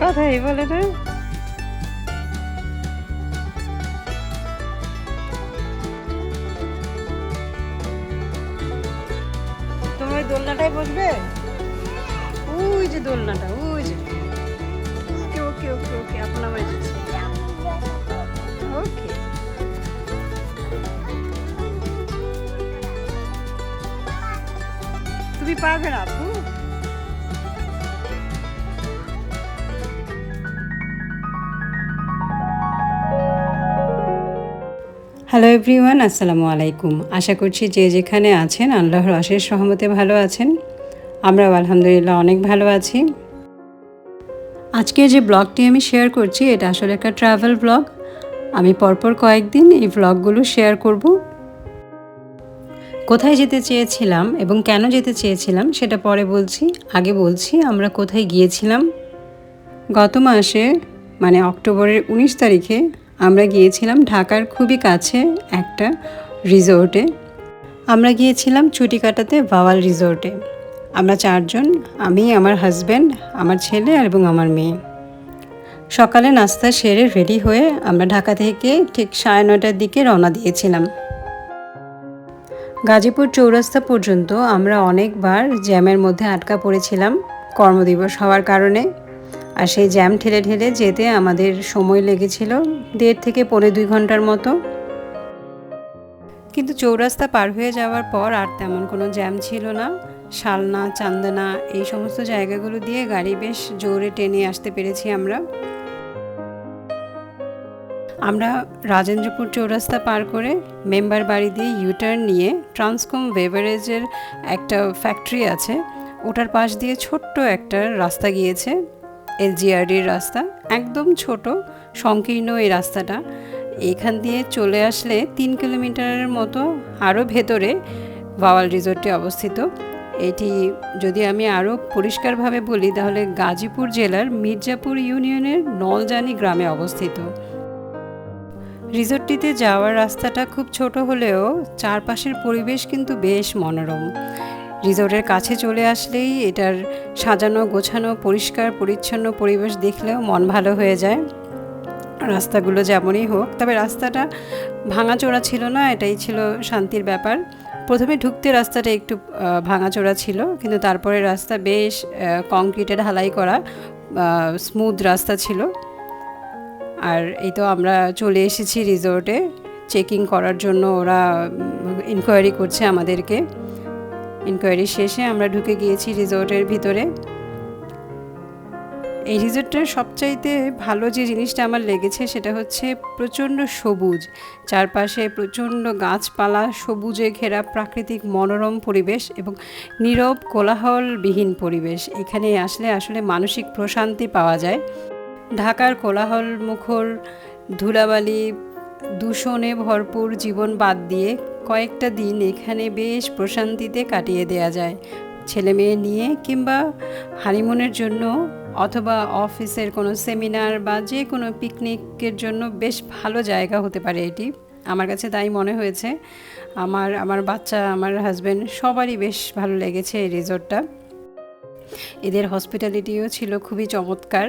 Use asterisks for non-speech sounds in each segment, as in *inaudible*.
কথাই বলে না তুমি ওই দোলনাটাই বসবে? ওই যে দোলনাটা, ওই যে। ওকে ওকে ওকে ওকে এখন আমার ওকে। তুমি পারবে না আপু। হ্যালো এভরিওয়ান আসসালামু আলাইকুম। আশা করছি যে যেখানে আছেন আল্লাহর অশেষ সহমতে ভালো আছেন। আমরাও আলহামদুলিল্লাহ অনেক ভালো আছি। আজকে যে ব্লগটি আমি শেয়ার করছি, এটা আসলে একটা ট্রাভেল ব্লগ আমি পরপর কয়েকদিন এই ব্লগগুলো শেয়ার করব। কোথায় যেতে চেয়েছিলাম এবং কেন যেতে চেয়েছিলাম, সেটা পরে বলছি। আগে বলছি, আমরা কোথায় গিয়েছিলাম? গত মাসে মানে অক্টোবরের উনিশ তারিখে আমরা গিয়েছিলাম ঢাকার খুবই কাছে একটা রিসোর্টে। আমরা গিয়েছিলাম ছুটি কাটাতে ভাওয়াল রিসোর্টে। আমরা চারজন, আমি, আমার হাজব্যান্ড আমার ছেলে এবং আমার মেয়ে। সকালে নাস্তা সেরে রেডি হয়ে আমরা ঢাকা থেকে ঠিক সাড়ে নটার দিকে রওনা দিয়েছিলাম। গাজীপুর চৌরাস্তা পর্যন্ত আমরা অনেকবার জ্যামের মধ্যে আটকা পড়েছিলাম কর্মদিবস হওয়ার কারণে। আর সেই জ্যাম ঠেলে ঠেলে যেতে আমাদের সময় লেগেছিল দেড় থেকে পনেরো দুই ঘণ্টার মতো। কিন্তু চৌরাস্তা পার হয়ে যাওয়ার পর আর তেমন কোনো জ্যাম ছিল না। শালনা, চান্দনা এই সমস্ত জায়গাগুলো দিয়ে গাড়ি বেশ জোরে টেনে আসতে পেরেছি আমরা। আমরা রাজেন্দ্রপুর চৌরাস্তা পার করে মেম্বার বাড়ি দিয়ে ইউটার্ন নিয়ে ট্রান্সকম বেভারেজের একটা ফ্যাক্টরি আছে, ওটার পাশ দিয়ে ছোট্ট একটা রাস্তা গিয়েছে। এলজিআরডির রাস্তা, একদম ছোট, সংকীর্ণ এই রাস্তাটা। এখান দিয়ে চলে আসলে তিন কিলোমিটারের মতো আরও ভেতরে ভাওয়াল রিসোর্টটি অবস্থিত। এটি যদি আমি আরও পরিষ্কারভাবে বলি, তাহলে গাজীপুর জেলার মির্জাপুর ইউনিয়নের নলজানি গ্রামে অবস্থিত। রিসোর্টটিতে যাওয়ার রাস্তাটা খুব ছোট হলেও চারপাশের পরিবেশ কিন্তু বেশ মনোরম। রিসোর্টের কাছে চলে আসলেই এটার সাজানো, গোছানো, পরিষ্কার, পরিচ্ছন্ন পরিবেশ দেখলেও মন ভালো হয়ে যায়। রাস্তাগুলো যেমনই হোক, তবে রাস্তাটা ভাঙাচোরা ছিল না, এটাই ছিল শান্তির ব্যাপার। প্রথমে ঢুকতে রাস্তাটা একটু ভাঙাচোরা ছিল, কিন্তু তারপরে রাস্তা বেশ কংক্রিটে ঢালাই করা স্মুথ রাস্তা ছিল। আর এই তো আমরা চলে এসেছি রিসোর্টে। চেকিং করার জন্য ওরা ইনকোয়ারি করছে আমাদেরকে। ইনকোয়ারি শেষে আমরা ঢুকে গিয়েছি রিসোর্টের ভিতরে। এই রিসোর্টটার সবচাইতে ভালো যে জিনিসটা আমার লেগেছে সেটা হচ্ছে প্রচণ্ড সবুজ। চারপাশে প্রচণ্ড গাছপালা, সবুজে ঘেরা প্রাকৃতিক মনোরম পরিবেশ এবং নীরব কোলাহলবিহীন পরিবেশ। এখানে আসলে আসলে মানসিক প্রশান্তি পাওয়া যায়। ঢাকার কোলাহল মুখর ধুলাবালি, দূষণে ভরপুর জীবন বাদ দিয়ে কয়েকটা দিন এখানে বেশ প্রশান্তিতে কাটিয়ে দেওয়া যায়। ছেলে মেয়ে নিয়ে কিংবা হানিমুনের জন্য অথবা অফিসের কোনো সেমিনার বা যে কোনো পিকনিকের জন্য বেশ ভালো জায়গা হতে পারে এটি। আমার কাছে তাই মনে হয়েছে। আমার আমার বাচ্চা, আমার হাজব্যান্ড সবারই বেশ ভালো লেগেছে এই রিসোর্টটা এদের হসপিটালিটিও ছিল খুবই চমৎকার।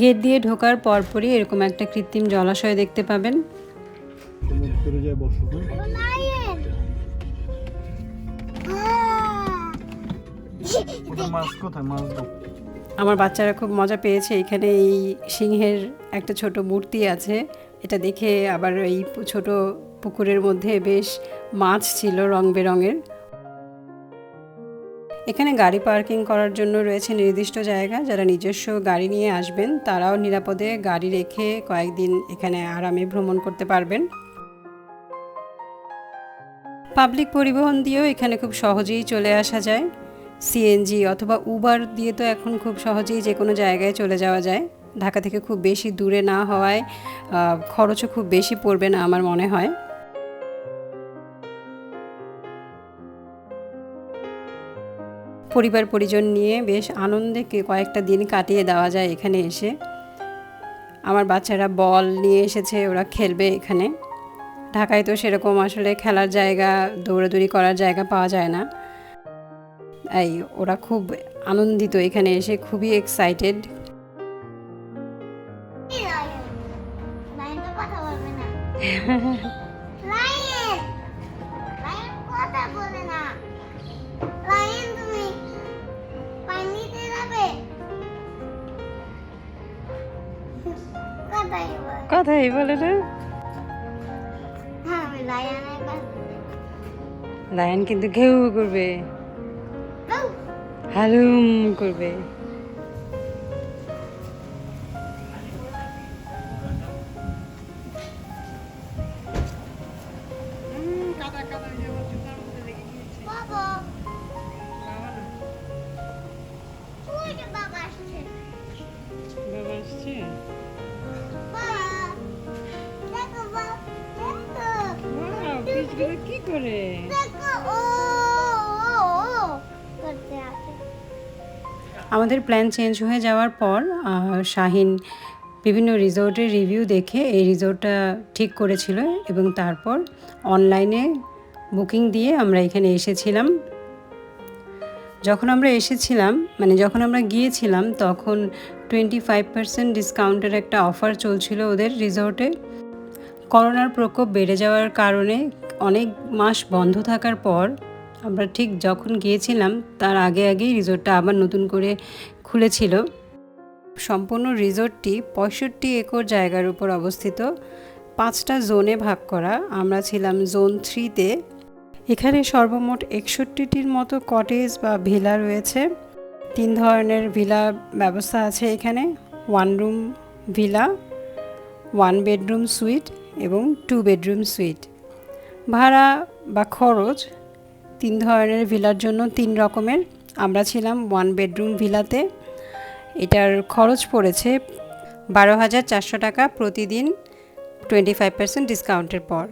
গেট দিয়ে ঢোকার পরপরই এরকম একটা কৃত্রিম জলাশয় দেখতে পাবেন। আমার বাচ্চারা খুব মজা পেয়েছে। এখানে এই সিংহের একটা ছোট মূর্তি আছে। এটা দেখে আবার এই ছোট পুকুরের মধ্যে বেশ মাছ ছিল রং বেরঙের। এখানে গাড়ি পার্কিং করার জন্য রয়েছে নির্দিষ্ট জায়গা। যারা নিজস্ব গাড়ি নিয়ে আসবেন, তারাও নিরাপদে গাড়ি রেখে কয়েকদিন এখানে আরামে ভ্রমণ করতে পারবেন। পাবলিক পরিবহন দিয়েও এখানে খুব সহজেই চলে আসা যায়। সিএনজি অথবা উবার দিয়ে তো এখন খুব সহজেই যে কোনো জায়গায় চলে যাওয়া যায়। ঢাকা থেকে খুব বেশি দূরে না হওয়ায় খরচও খুব বেশি পড়বে না আমার মনে হয়। পরিবার পরিজন নিয়ে বেশ আনন্দে কয়েকটা দিন কাটিয়ে দেওয়া যায় এখানে এসে। আমার বাচ্চারা বল নিয়ে এসেছে ওরা খেলবে এখানে। ঢাকায় তো সেরকম আসলে খেলার জায়গা দৌড়াদৌড়ি করার জায়গা পাওয়া যায় না। এই ওরা খুব আনন্দিত এখানে এসে খুবই এক্সাইটেড কথা বলবে না। *laughs* কথাই বলে না? হ্যাঁ লায়ন কিন্তু ঘেউ করবে। হালুম করবে। কি করে? আমাদের প্ল্যান চেঞ্জ হয়ে যাওয়ার পর শাহিন বিভিন্ন রিসোর্টের রিভিউ দেখে এই রিসোর্টটা ঠিক করেছিল এবং তারপর অনলাইনে বুকিং দিয়ে আমরা এখানে এসেছিলাম। যখন আমরা এসেছিলাম মানে যখন আমরা গিয়েছিলাম তখন টোয়েন্টি ফাইভ পার্সেন্ট ডিসকাউন্টের একটা অফার চলছিল ওদের রিসোর্টে করোনার প্রকোপ বেড়ে যাওয়ার কারণে অনেক মাস বন্ধ থাকার পর আমরা ঠিক যখন গিয়েছিলাম, তার আগে আগেই রিসোর্টটা আবার নতুন করে খুলেছিল। সম্পূর্ণ রিসোর্টটি পঁয়ষট্টি একর জায়গার উপর অবস্থিত। পাঁচটা জোনে ভাগ করা। আমরা ছিলাম জোন থ্রিতে এখানে সর্বমোট একষট্টিটির মতো কটেজ বা ভিলা রয়েছে। তিন ধরনের ভিলা ব্যবস্থা আছে এখানে। One room villa one bedroom suite এবং টু বেডরুম সুইট ভাড়া বা খরচ তিন ধরনের ভিলার জন্য তিন রকমের। আমরা ছিলাম ওয়ান বেডরুম ভিলাতে। এটার খরচ পড়েছে বারো হাজার চারশো টাকা প্রতিদিন টোয়েন্টি ফাইভ পার্সেন্ট ডিসকাউন্টের পর।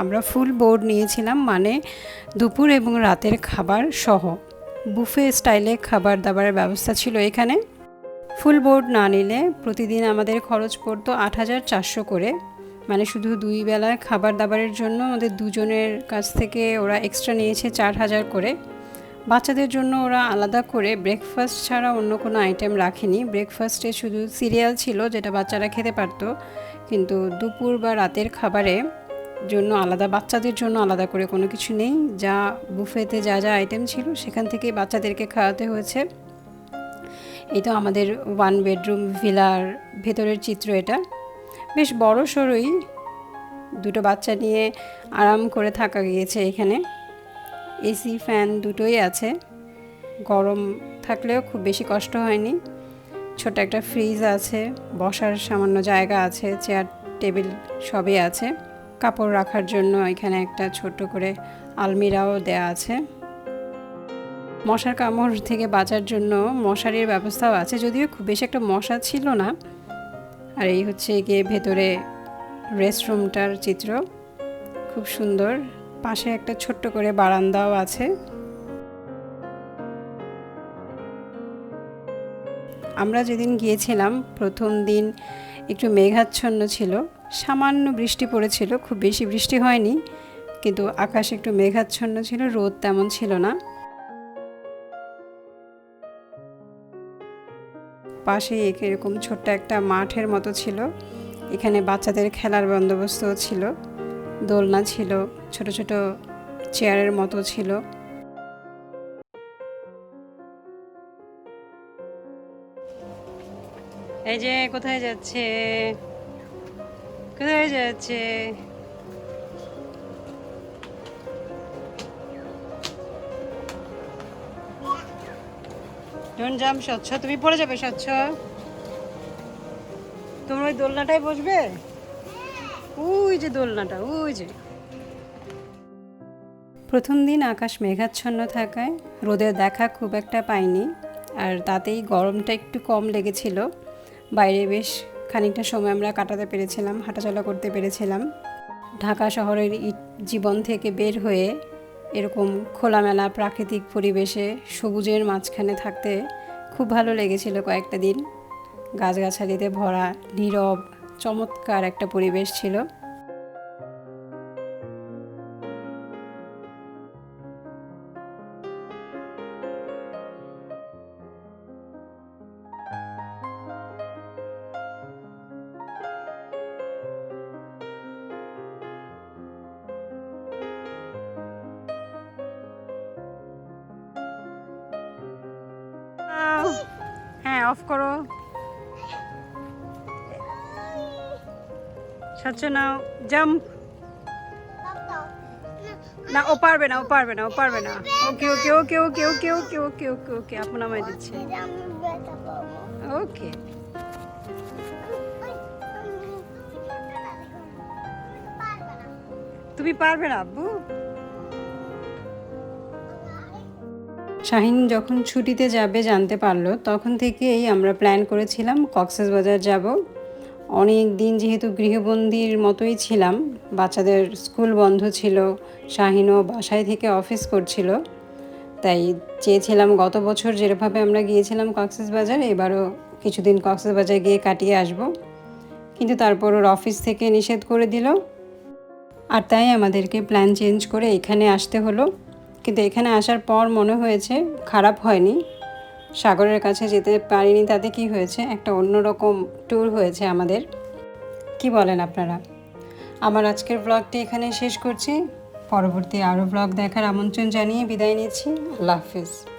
আমরা ফুল বোর্ড নিয়েছিলাম মানে দুপুর এবং রাতের খাবার সহ। বুফে স্টাইলে খাবার দাবারের ব্যবস্থা ছিল এখানে। ফুল বোর্ড না নিলে প্রতিদিন আমাদের খরচ পড়তো আট হাজার চারশো করে। মানে শুধু দুই বেলায় খাবার দাবারের জন্য আমাদের দুজনের কাছ থেকে ওরা এক্সট্রা নিয়েছে চার হাজার করে। বাচ্চাদের জন্য ওরা আলাদা করে ব্রেকফাস্ট ছাড়া অন্য কোনো আইটেম রাখেনি। ব্রেকফাস্টে শুধু সিরিয়াল ছিল যেটা বাচ্চারা খেতে পারতো, কিন্তু দুপুর বা রাতের খাবারে জন্য আলাদা, বাচ্চাদের জন্য আলাদা করে কোনো কিছু নেই। যা বুফেতে যা যা আইটেম ছিল সেখান থেকে বাচ্চাদেরকে খাওয়াতে হয়েছে। এই তো আমাদের ওয়ান বেডরুম ভিলার ভেতরের চিত্র এটা। বেশ বড় সড়ই দুটো বাচ্চা নিয়ে আরাম করে থাকা গিয়েছে এখানে। এসি, ফ্যান দুটোই আছে। গরম থাকলেও খুব বেশি কষ্ট হয়নি। ছোট একটা ফ্রিজ আছে, বসার সামান্য জায়গা আছে, চেয়ার, টেবিল সবই আছে। কাপড় রাখার জন্য এখানে একটা ছোট করে আলমিরাও দেয়া আছে। মশার কামড় থেকে বাঁচার জন্য মশারির ব্যবস্থাও আছে, যদিও খুব বেশি একটা মশা ছিল না। আর এই হচ্ছে গিয়ে ভেতরে রেস্টরুমটার চিত্র। খুব সুন্দর। পাশে একটা ছোট্ট করে বারান্দাও আছে। আমরা যেদিন গিয়েছিলাম, প্রথম দিন একটু মেঘাচ্ছন্ন ছিল। সামান্য বৃষ্টি পড়েছিল, খুব বেশি বৃষ্টি হয়নি। কিন্তু আকাশ একটু মেঘাচ্ছন্ন ছিল, রোদ তেমন ছিল না। পাশে এরকম ছোট্ট একটা মাঠের মতো ছিল। এখানে বাচ্চাদের খেলার বন্দোবস্তও ছিল। দোলনা ছিল, ছোট ছোট চেয়ারের মতো ছিল। এই যে কোথায় যাচ্ছে? কোথায় যাচ্ছে? ডোন্ট জাম্প স্বচ্ছ। তুমি পড়ে যাবে, স্বচ্ছ। তোমরা ওই দোলনাটায় বসবে? ওই যে দোলনাটা, ওই যে। প্রথম দিন আকাশ মেঘাচ্ছন্ন থাকায় রোদের দেখা খুব একটা পাইনি, আর তাতেই গরমটা একটু কম লেগেছিল। বাইরে বেশ খানিকটা সময় আমরা কাটাতে পেরেছিলাম, হাঁটাচলা করতে পেরেছিলাম। ঢাকা শহরের জীবন থেকে বের হয়ে এরকম খোলামেলা প্রাকৃতিক পরিবেশে সবুজের মাঝখানে থাকতে খুব ভালো লেগেছিল কয়েকটা দিন। গাছগাছালিতে ভরা নীরব, চমৎকার একটা পরিবেশ ছিল। অফ করো। সাচ্ছ নাও, জাম্প। না, ও পারবে না, ও পারবে না, ও পারবে না। ওকে ওকে ওকে ওকে ওকে ওকে ওকে ওকে ওকে আপন আমায় দিচ্ছে। ওকে। তুমি পারবে না, আব্বু। শাহিন যখন ছুটিতে যাবে জানতে পারল, তখন থেকেই আমরা প্ল্যান করেছিলাম কক্সবাজার যাব। অনেক দিন যেহেতু গৃহবন্দির মতোই ছিলাম, বাচ্চাদের স্কুল বন্ধ ছিল, শাহিনও বাসায় থেকে অফিস করছিল। তাই চেয়েছিলাম গত বছর যেভাবে আমরা গিয়েছিলাম কক্সবাজার এবারও কিছুদিন কক্সবাজার গিয়ে কাটিয়ে আসব। কিন্তু তারপর ওর অফিস থেকে নিষেধ করে দিল। আর তাই আমাদেরকে প্ল্যান চেঞ্জ করে এখানে আসতে হলো। কিন্তু এখানে আসার পর মনে হয়েছে খারাপ হয়নি। সাগরের কাছে যেতে পারিনি তাতে কি হয়েছে? একটা অন্যরকম ট্যুর হয়েছে আমাদের। কি বলেন আপনারা? আমার আজকের ব্লগটি এখানে শেষ করছি। পরবর্তী আরও ব্লগ দেখার আমন্ত্রণ জানিয়ে বিদায় নিচ্ছি। আল্লাহ হাফিজ।